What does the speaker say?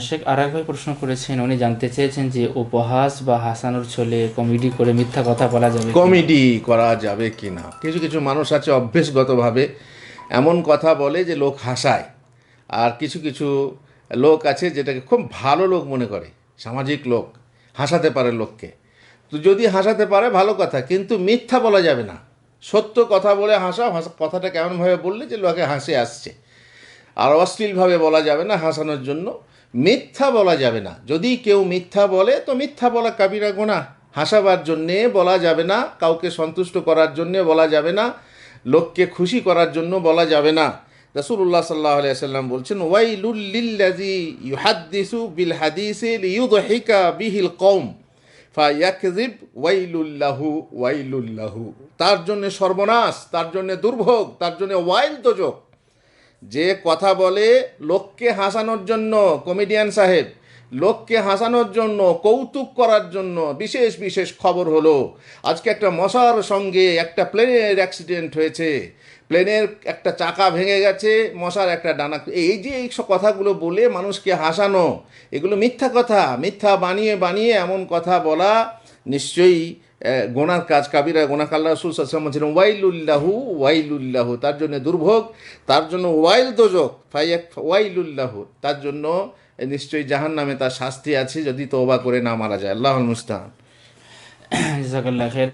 শেখ আর ভাই প্রশ্ন করেছেন, উনি জানতে চেয়েছেন যে উপহাস বা হাসানোর ছলে কমেডি করে মিথ্যা কথা বলা যাবে কমেডি করা যাবে কি না কিছু কিছু মানুষ আছে অভ্যেসগতভাবে এমন কথা বলে যে লোক হাসায়। আর কিছু কিছু লোক আছে যেটাকে খুব ভালো লোক মনে করে, সামাজিক লোক, হাসাতে পারে লোককে। তো যদি হাসাতে পারে, ভালো কথা, কিন্তু মিথ্যা বলা যাবে না। সত্য কথা বলে হাসা- কথাটা কেমনভাবে বললে যে লোকে হাসে আসছে। আর অশ্লীলভাবে বলা যাবে না হাসানোর জন্য। মিথ্যা বলা যাবে না। যদি কেউ মিথ্যা বলে, তো মিথ্যা বলা কাবিরা গোনা হাসাবার জন্যে বলা যাবে না, কাউকে সন্তুষ্ট করার জন্যে বলা যাবে না, লোককে খুশি করার জন্য বলা যাবে না। রসুল্লাহ সাল্লাহ সাল্লাম বলছেন ওয়াইলুল্লিল্লাজি ইউহাদ্দিসু বিল হাদিসে লিউদহিকা বিহিল কৌম ফায়াকজিব ওয়াইলুল্লাহু ওয়াইলুল্লাহু তার জন্যে সর্বনাশ, তার জন্যে দুর্ভোগ, তার জন্যে ওয়াইল দোজক। যে কথা বলে লোককে হাসানোর জন্য কমেডিয়ান সাহেব, লোককে হাসানোর জন্য, কৌতুক করার জন্য বিশেষ বিশেষ খবর হলো, আজকে একটা মশার সঙ্গে একটা প্লেনের অ্যাক্সিডেন্ট হয়েছে। প্লেনের একটা চাকা ভেঙে গেছে, মশার একটা ডানা, এই যে এই কথাগুলো বলে মানুষকে হাসানো, এগুলো মিথ্যা কথা, মিথ্যা বানিয়ে বানিয়ে এমন কথা বলা নিশ্চয়ই গোনার কাজ কাবিরা গোনা কাল্লা রসুল সাল্লাম ছিলেন ওয়াইলুল্লাহু ওয়াইলুল্লাহু। তার জন্য দুর্ভোগ, তার জন্য ওয়াইল দোজক, ফাইয়াক, ওয়াইলুল্লাহু। তার জন্য নিশ্চয়ই জাহান নামে তার শাস্তি আছে যদি তওবা করে না মারা যায়। আল্লাহ মুস্তান জাকাল্লাহের